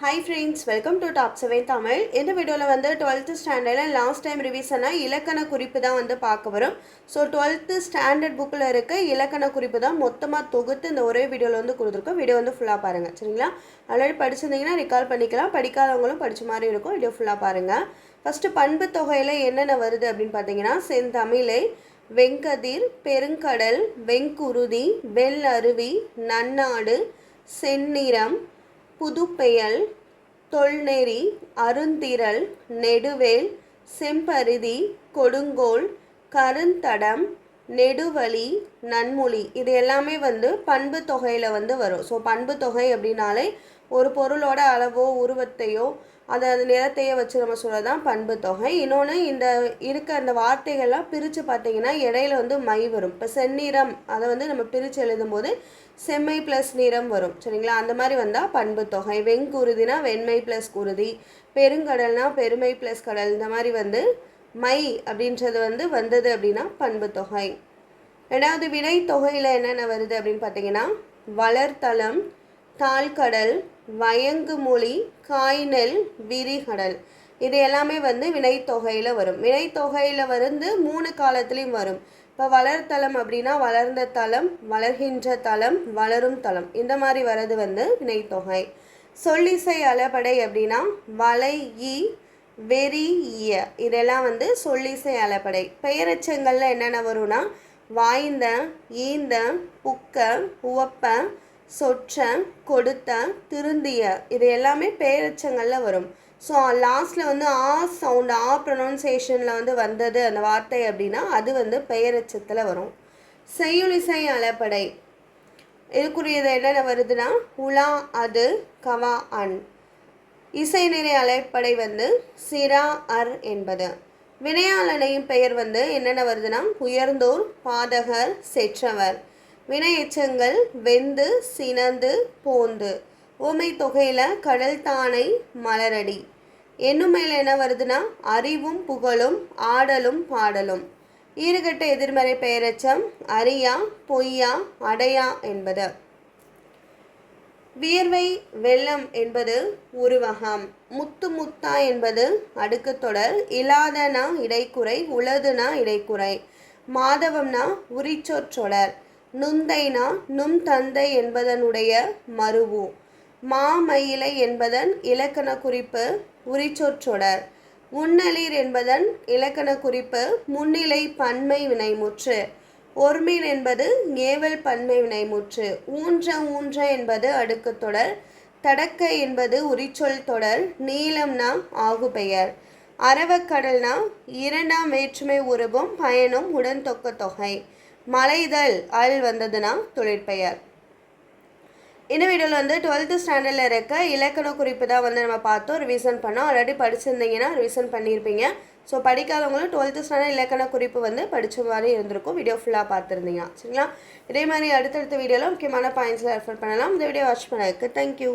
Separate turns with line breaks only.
Hi friends welcome to top seven Tamil இந்த வீடியோவில் வந்து டுவெல்த்து ஸ்டாண்டர்டில் லாஸ்ட் டைம் ரிவிஷனாக இலக்கண குறிப்பு தான் வந்து பார்க்க வரும். ஸோ டுவெல்த்து ஸ்டாண்டர்ட் புக்கில் இருக்க இலக்கண குறிப்பு தான் மொத்தமாக தொகுத்து இந்த ஒரே வீடியோவில் வந்து கொடுத்துருக்கோம். வீடியோ வந்து ஃபுல்லாக பாருங்கள் சரிங்களா? ஆல்ரெடி படிச்சிருந்தீங்கன்னா ரிகால் பண்ணிக்கலாம். படிக்காதவங்களும் படித்த மாதிரி இருக்கும். வீடியோ ஃபுல்லாக பாருங்கள் ஃபஸ்ட்டு பண்பு தொகையில் என்னென்ன வருது அப்படின்னு பார்த்தீங்கன்னா செந்தமிழை வெங்கதிர் பெருங்கடல் வெங்குருதி வெள்ளருவி நன்னாடு செந்நிறம் புதுப்பெயல் தொல்நெறி அருந்திரல் நெடுவேல் செம்பருதி கொடுங்கோல் கருந்தடம் நெடுவழி நன்மொழி. இது எல்லாமே வந்து பண்பு தொகையில் வந்து வரும். ஸோ பண்பு தொகை அப்படின்னாலே ஒரு பொருளோட அளவோ உருவத்தையோ அதை அது நிறத்தையோ வச்சு நம்ம சொல்கிறது தான் பண்பு தொகை. இன்னொன்று இந்த இருக்க அந்த வார்த்தைகள்லாம் பிரித்து பார்த்தீங்கன்னா இடையில வந்து மை வரும். இப்போ செந்நிறம் அதை வந்து நம்ம பிரித்து எழுதும்போது செம்மை ப்ளஸ் நிறம் வரும். சரிங்களா? அந்த மாதிரி வந்தால் பண்பு தொகை. வெங்குருதினா வெண்மை ப்ளஸ் குருதி. பெருங்கடல்னா பெருமை ப்ளஸ் கடல். இந்த மாதிரி வந்து மை அப்படின்றது வந்து வந்தது அப்படின்னா பண்பு தொகை. ரெண்டாவது வினை தொகையில் என்னென்ன வருது அப்படின்னு பார்த்தீங்கன்னா வளர்த்தளம் தாழ்கடல் வயங்கு மொழி காய்நெல் விரிகடல். இது எல்லாமே வந்து வினைத்தொகையில் வரும். வினைத்தொகையில் வந்து மூணு காலத்துலேயும் வரும். இப்போ வளர்த்தளம் அப்படின்னா வளர்ந்த தளம் வளர்கின்ற தளம் வளரும் தளம். இந்த மாதிரி வர்றது வந்து வினைத்தொகை. சொல்லிசை அலப்படை அப்படின்னா வலை ஈ வெறி ஈய இதெல்லாம் வந்து சொல்லிசை அலப்படை பெயரச்சங்களில் என்னென்ன வரும்னா வாய்ந்த ஈந்த புக்க உவப்ப சொற்ற கொடுத்த திருந்திய. இது எல்லாமே பேரச்சங்களில் வரும். ஸோ லாஸ்ட்டில் வந்து ஆ சவுண்ட் ஆ ப்ரொனவுன்சியேஷனில் வந்து வந்தது அந்த வார்த்தை அப்படின்னா அது வந்து பெயரச்சத்தில் வரும். செய்யுளிசை அலப்படை இதுக்குரியது என்னென்ன வருதுன்னா உலா அது கவா அன். இசைநிறை அலைப்படை வந்து சிரா அர் என்பது. வினையாளனையும் பெயர் வந்து என்னென்ன வருதுன்னா உயர்ந்தோர் பாதகர் செற்றவர். வினை எச்சங்கள் வெந்து சினந்து போந்து. ஊமை தொகையில் கடல் தானை மலரடி. எண்ணுமையில் என்ன வருதுன்னா? அறிவும் புகழும் ஆடலும் பாடலும். ஈறுகட்ட எதிர்மறை பெயரச்சம் அரியா பொய்யா அடையா என்பது. வியர்வை வெள்ளம் என்பது உருவகம். முத்து முத்தா என்பது அடுக்கு தொடர். இலாதனா இடைக்குறை உளதுனா இடைக்குறை. மாதவம்னா உரிச்சொற்றொடர் நுந்தைனா நும் தந்தை என்பதனுடைய மருவு. மாமயிலை என்பதன் இலக்கண குறிப்பு உரிச்சொற்றொடர். உன்னலீர் என்பதன் இலக்கண குறிப்பு முன்னிலை பன்மை வினைமுற்று. ஒருமீன் என்பது ஏவல் பன்மை வினைமுற்று. ஊன்ற ஊன்ற என்பது அடுக்கு தொடர் தடக்க என்பது உரிச்சொல் தொடர். நீளம்னா ஆகுபெயர். அரவக்கடல்னா இரண்டாம் வேற்றுமை உருவம் பயணம் உடன் தொக்க தொகை மலைதல் அல் வந்ததுன்னா தொழிற்பெயர். இந்த வீடியோவில் வந்து டுவெல்த்து ஸ்டாண்டர்டில் இருக்க இலக்கண குறிப்பு தான் வந்து நம்ம பார்த்தோம் ரிவிஷன் பண்ணோம். ஆல்ரெடி படிச்சிருந்தீங்கன்னா ரிவிஷன் பண்ணியிருப்பீங்க. ஸோ படிக்காதவங்களும் டுவெல்த்து ஸ்டாண்டர்ட் இலக்கண குறிப்பு வந்து படித்த மாதிரி இருந்திருக்கும். வீடியோ ஃபுல்லாக பார்த்துருந்தீங்க சரிங்களா? இதே மாதிரி அடுத்தடுத்த வீடியோவில் முக்கியமான பாயிண்ட்ஸில் ரெஃபர் பண்ணலாம். இந்த வீடியோ வாட்ச் பண்ணதுக்கு தேங்க்யூ